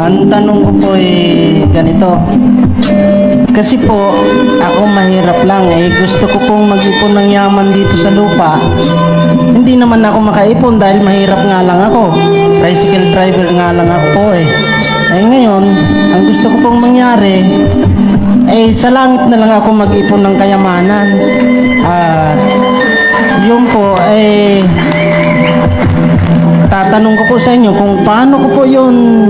Ang tanong ko po eh, ganito. Kasi po, ako mahirap lang eh. Gusto ko pong mag-ipon ng yaman dito sa lupa. Hindi naman ako makaipon dahil mahirap nga lang ako. Tricycle driver nga lang ako po eh. Eh ngayon, ang gusto ko pong mangyari, eh sa langit na lang ako mag-ipon ng kayamanan. Ah, yun po, eh, tatanong ko po sa inyo kung paano ko po yun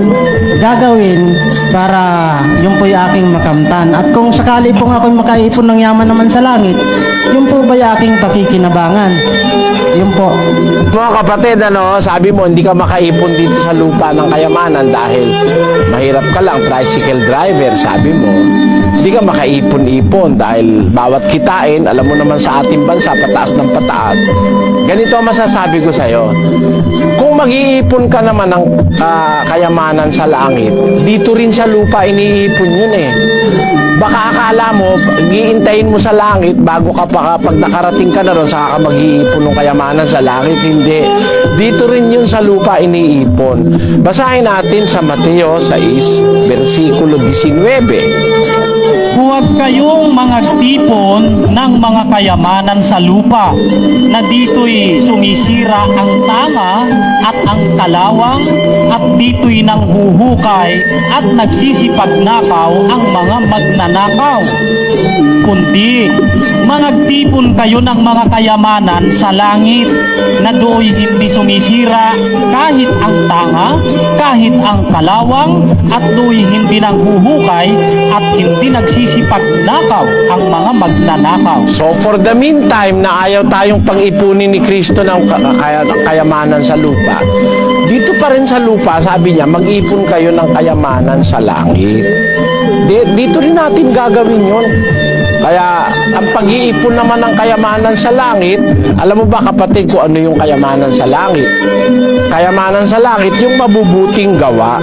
gagawin para yun po yung aking makamtan. At kung sakali po ako makaipon ng yaman naman sa langit, yun po ba yung aking pakikinabangan? Yun po. Mga kapatid, ano, sabi mo hindi ka makaipon dito sa lupa ng kayamanan dahil mahirap ka lang, tricycle driver, sabi mo. Hindi ka makaipon-ipon dahil bawat kitain, alam mo naman sa ating bansa, pataas ng pataas. Ganito ang masasabi ko sa'yo. Kung mag-iipon ka naman ng ah, kayamanan sa langit, dito rin sa lupa iniipon yun eh. Baka akala mo, giintayin mo sa langit bago ka pa pag nakarating ka na ron, saka ka mag-iipon ng kayamanan sa langit. Hindi. Dito rin yun sa lupa iniipon. Basahin natin sa Mateo 6, versikulo 19. Huwag kayong mga tipon ng mga kayamanan sa lupa na dito'y sumisira ang tama at ang kalawang at dito'y nanghuhukay at nagsisipagnakaw ang mga magnanakaw. Kundi, managtipon kayo ng mga kayamanan sa langit na do'y hindi sumisira kahit ang tanga, kahit ang kalawang at do'y hindi nanghuhukay at hindi nagsisipagnakaw ang mga magnanakaw. So for the meantime na ayaw tayong pang-ipunin ni Kristo ng ka- kaya- ng kayamanan sa lupa, dito pa rin sa lupa, sabi niya, mag-ipon kayo ng kayamanan sa langit. Di- dito rin natin gagawin yon. Kaya ang pag-iipon naman ng kayamanan sa langit, alam mo ba kapatid kung ano yung kayamanan sa langit? Kayamanan sa langit, yung mabubuting gawa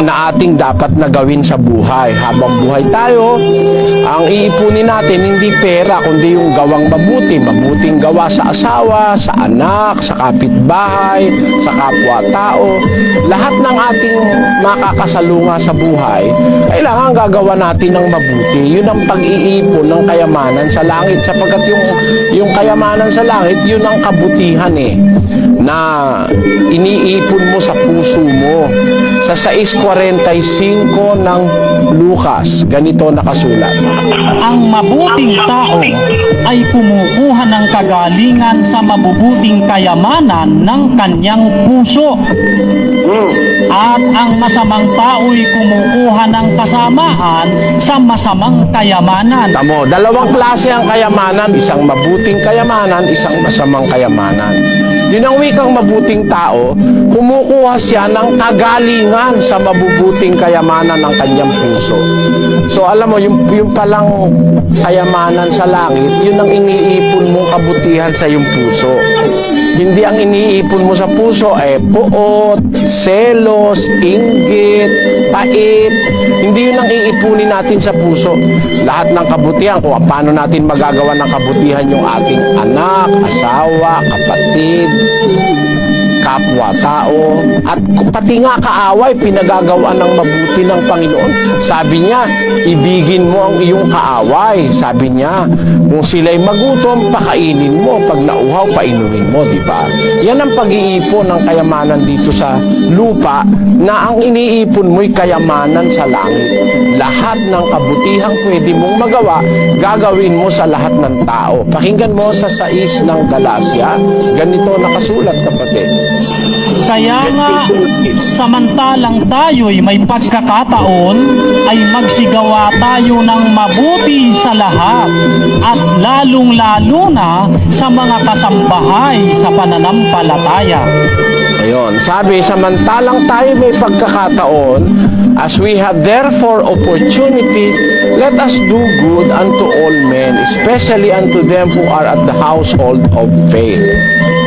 na ating dapat na gawin sa buhay. Habang buhay tayo, ang iipunin natin hindi pera, kundi yung gawang mabuti. Mabuting gawa sa asawa, sa anak, sa kapitbahay, sa kapwa-tao. Lahat ng ating makakasalunga sa buhay, kailangan gagawa natin ng mabuti. Yun ang pag-iipon ng kayamanan sa langit. Sapagkat yung, yung kayamanan sa langit, yun ang kabutihan eh na iniipon mo sa puso mo. Sa 6.45 ng Lucas, ganito nakasulat. Ang mabuting tao ay kumukuha ng kagalingan sa mabubuting kayamanan ng kanyang puso. At ang masamang tao'y kumukuha ng kasamaan sa masamang kayamanan. Tamo, dalawang klase ang kayamanan, isang mabuting kayamanan, isang masamang kayamanan. Yun ang wikang mabuting tao, kumukuha siya ng kagalingan sa mabubuting kayamanan ng kanyang puso. So alam mo, yung, yung palang kayamanan sa langit, yun ang iniipon mong kabutihan sa iyong puso. Hindi ang iniipon mo sa puso eh puot, selos, inggit, pait. Hindi yun ang iipunin natin sa puso. Lahat ng kabutihan, kung paano natin magagawa ng kabutihan yung ating anak, asawa, kapatid, kapwa-tao, at pati nga kaaway, pinagagawa ng mabuti ng Panginoon. Sabi niya, ibigin mo ang iyong kaaway. Sabi niya, kung sila'y magutom, pakainin mo. Pag nauhaw, painumin mo, di ba? Yan ang pag-iipon ng kayamanan dito sa lupa na ang iniipon mo'y kayamanan sa langit. Lahat ng kabutihang pwede mong magawa, gagawin mo sa lahat ng tao. Pakinggan mo sa sais ng Galacia, ganito nakasulat kapatid. Kaya nga, samantalang tayo'y may pagkakataon, ay magsigawa tayo ng mabuti sa lahat at lalong-lalo na sa mga kasambahay sa pananampalataya. Ayun, sabi, samantalang tayo may pagkakataon, as we have therefore opportunity, let us do good unto all men, especially unto them who are at the household of faith.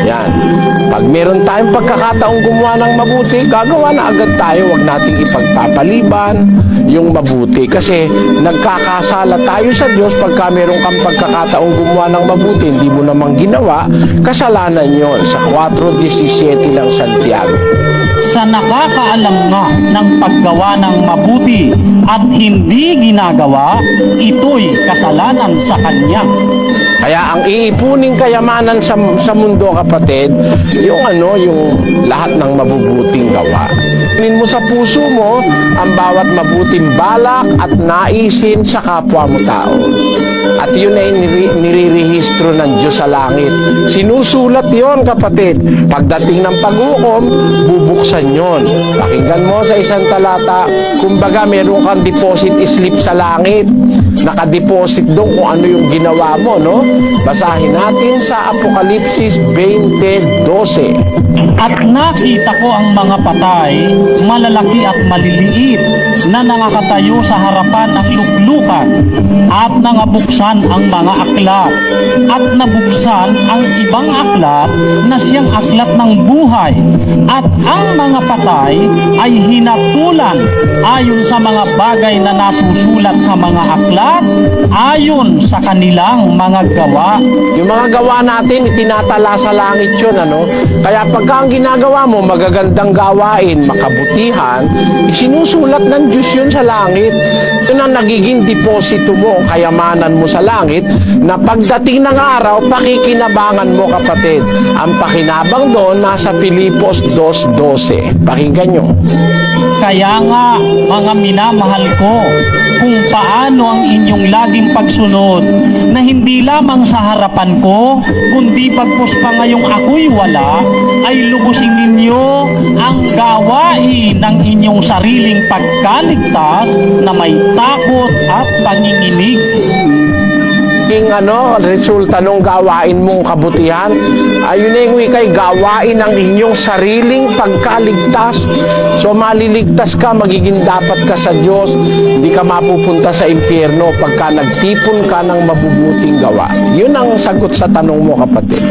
Yan. Pag meron tayong pagkakataong gumawa ng mabuti, gagawa na agad tayo. Huwag nating ipagpapaliban yung mabuti. Kasi nagkakasala tayo sa Diyos pagka meron kang pagkakataong gumawa ng mabuti, hindi mo namang ginawa, kasalanan yon sa 4.17 ng Santiago. Sa nakakaalam nga ng paggawa ng mabuti at hindi ginagawa, ito'y kasalanan sa kanya. Kaya ang iipuning kayamanan sa, sa mundo, kapatid, yung ano, yung lahat ng mabubuting gawa. Kunin mo sa puso mo ang bawat mabuting balak at naisin sa kapwa mo tao. At yun ay niri, nirerehistro ng Diyos sa langit. Sinusulat yon kapatid. Pagdating ng paghukom, bubuksan yon. Pakinggan mo sa isang talata, kumbaga meron kang deposit slip sa langit. Nakadeposit doon kung ano yung ginawa mo, no? Basahin natin sa Apokalipsis 20.12. At nakita ko ang mga patay, malalaki at maliliit, na nangakatayo sa harapan ng luklukan, at nangabuksan ang mga aklat. At nabuksan ang ibang aklat na siyang aklat ng buhay. At ang mga patay ay hinatulan ayon sa mga bagay na nasusulat sa mga aklat, ayon sa kanilang mga gawa. Yung mga gawa natin, itinatala sa langit yun, ano? Kaya pagka ang ginagawa mo, magagandang gawain, makabutihan, isinusulat ng Diyos yun sa langit. Ito na nagiging deposito mo, kayamanan mo sa langit, na pagdating ng araw, pakikinabangan mo, kapatid. Ang pakinabang doon, nasa Pilipos 2.12. Pakinggan nyo. Kaya nga, mga minamahal ko, kung paano ang inyong laging pagsunod na hindi lamang sa harapan ko, kundi pagpus pa ngayong ako'y wala, ay lubusin ninyo ng inyong sariling pagkaligtas na may takot at panginginig. King ano, resulta ng gawain mong kabutihan, ayun yung wikay, gawain ang inyong sariling pagkaligtas. So maliligtas ka, magiging dapat ka sa Diyos, hindi ka mapupunta sa impyerno pagka nagtipon ka ng mabubuting gawa. Yun ang sagot sa tanong mo kapatid.